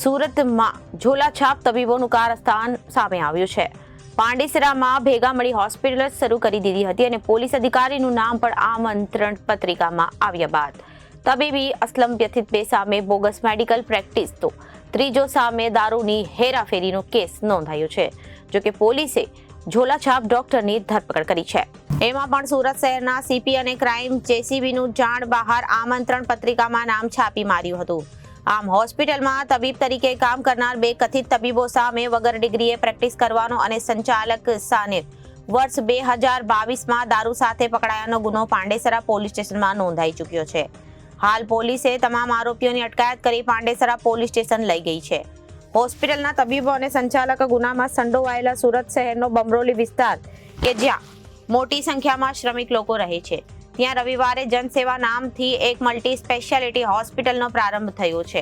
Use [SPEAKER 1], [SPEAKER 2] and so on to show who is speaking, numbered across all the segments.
[SPEAKER 1] સુરતમાં ઝોલાછાપ તબીબોનું કારસ્થાન સામે આવ્યું છે. પાંડેસરામાં ભેગા મળી હોસ્પિટલ શરૂ કરી દીધી હતી અને પોલીસ અધિકારીનું નામ પણ આમંત્રણ પત્રિકામાં આવ્યા બાદ. તબીબી અસલમ વ્યથિત બે સામે બોગસ મેડિકલ પ્રેક્ટિસ તો ત્રીજો સામે દારૂની હેરાફેરીનો કેસ નોંધાયો છે. જોકે પોલીસે ઝોલાછાપ ડોક્ટરની ધરપકડ કરી છે. એમાં પણ સુરત શહેરના સીપી અને ક્રાઇમ જેસીબીનું જાણ બહાર આમંત્રણ પત્રિકામાં નામ છાપી માર્યું હતું. આમ હોસ્પિટલમાં તબીબ તરીકે કામ કરનાર બે કથિત તબીબો સામે વગર ડિગ્રીએ પ્રેક્ટિસ કરવાનો અને સંચાલક સાને વર્ષ બે હજાર બાવીસમાં દારૂ સાથે પકડાયાનો ગુનો પાંડેસરા પોલીસ સ્ટેશનમાં નોંધાઈ ચૂક્યો છે. હાલ પોલીસે તમામ આરોપીઓની અટકાયત કરી પાંડેસરા પોલીસ સ્ટેશન લઈ ગઈ છે. હોસ્પિટલના તબીબો અને સંચાલક ગુનામાં સંડોવાયેલા સુરત શહેરનો બમરોલી વિસ્તાર કે જ્યાં મોટી સંખ્યામાં શ્રમિક લોકો રહે છે. ત્યાં રવિવારે જનસેવા નામથી એક મલ્ટી સ્પેશિયાલિટી હોસ્પિટલનો પ્રારંભ થયો છે.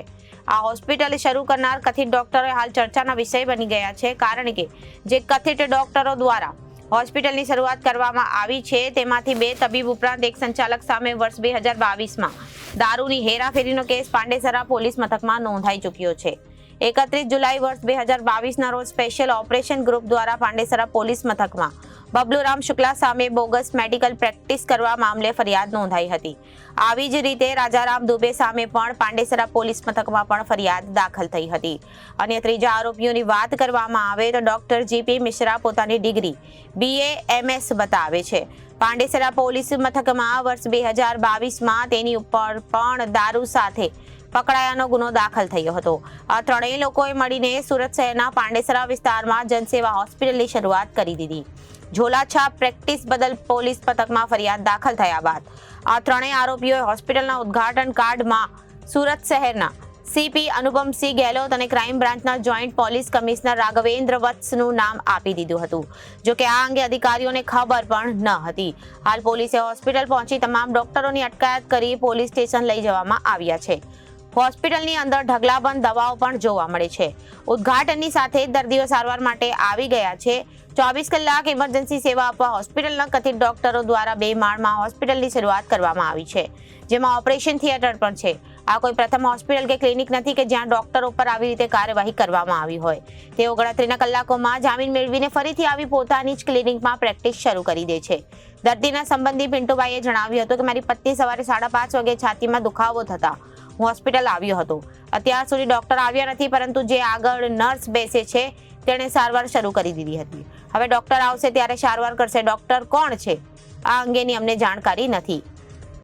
[SPEAKER 1] આ હોસ્પિટલ શરૂ કરનાર કથિત ડોક્ટરો હાલ ચર્ચાના વિષય બની ગયા છે, કારણ કે જે કથિત ડોક્ટરો દ્વારા હોસ્પિટલની શરૂઆત કરવામાં આવી છે, તેમાંથી બે તબીબ ઉપરાંત એક સંચાલક સામે વર્ષ બે હજાર બાવીસમાં દારૂની હેરાફેરીનો કેસ પાંડેસરા પોલીસ મથકમાં નોંધાઈ ચૂક્યો છે. એકત્રીસ જુલાઈ વર્ષ બે હજાર બાવીસના રોજ સ્પેશિયલ ઓપરેશન ગ્રુપ દ્વારા પાંડેસરા પોલીસ મથકમાં બબલુરામ શુક્લા સામે બોગસ મેડિકલ પ્રેક્ટિસ કરવા મામલે ફરિયાદ નોંધાઈ હતી. આવી જ રીતે રાજારામ દુબે સામે પણ પાંડેસરા પોલીસ મથકમાં પણ ફરિયાદ દાખલ થઈ હતી. અને ત્રીજા આરોપીઓની વાત કરવામાં આવે તો ડોક્ટર જીપી મિશ્રા પોતાની ડિગ્રી, બીએ, એમએસ બતાવે છે. પાંડેસરા પોલીસ મથકમાં વર્ષ બે હજાર બાવીસમાં તેની ઉપર પણ દારૂ સાથે પકડાયાનો ગુનો દાખલ થયો હતો. આ ત્રણેય લોકોએ મળીને સુરત શહેરના પાંડેસરા વિસ્તારમાં જનસેવા હોસ્પિટલની શરૂઆત કરી દીધી. ઝોલાછાપ પ્રેક્ટિસ બદલ પોલીસ પથકમાં ફરિયાદ દાખલ થયા બાદ આ ત્રણેય આરોપીઓએ હોસ્પિટલના ઉદ્ઘાટન કાર્ડમાં સુરત શહેરના સીપી અનુપમસિંહ ગેહલોત અને ક્રાઇમ બ્રાન્ચના જોઈન્ટ પોલીસ કમિશનર રાઘવેન્દ્ર વત્સનું નામ આપી દીધું હતું. જો કે આ અંગે અધિકારીઓને ખબર પણ ન હતી. હાલ પોલીસે હોસ્પિટલ પહોંચી તમામ ડોક્ટરોની અટકાયત કરી પોલીસ સ્ટેશન લઈ જવામાં આવ્યા છે. હોસ્પિટલની અંદર ઢગલાબંધ દવાઓ પણ જોવા મળે છે. ઉદઘાટનની સાથે જ દર્દીઓ સારવાર માટે આવી ગયા છે. ચોવીસ કલાક ઇમરજન્સી સેવા આપવા હોસ્પિટલના કથિત ડોક્ટરો દ્વારા બે માળમાં હોસ્પિટલની શરૂઆત કરવામાં આવી છે, જેમાં ઓપરેશન થિયેટર પણ છે. આ કોઈ પ્રથમ હોસ્પિટલ કે ક્લિનિક નથી કે જ્યાં ડોક્ટરો પર આવી રીતે કાર્યવાહી કરવામાં આવી હોય. તેઓ ગણતરીના કલાકોમાં જામીન મેળવીને ફરીથી આવી પોતાની જ ક્લિનિકમાં પ્રેક્ટિસ શરૂ કરી દે છે. દર્દીના સંબંધી પિન્ટુભાઈએ જણાવ્યું હતું કે મારી પત્ની સવારે સાડા પાંચ વાગે છાતીમાં દુખાવો થતા હું હોસ્પિટલ આવ્યો હતો. અત્યાર સુધી ડોક્ટર આવ્યા નથી, પરંતુ જે આગળ નર્સ બેસે છે, તેણે સારવાર શરૂ કરી દીધી હતી. હવે ડોક્ટર આવશે ત્યારે સારવાર કરશે. ડોક્ટર કોણ છે? આ અંગેની અમને જાણકારી નથી.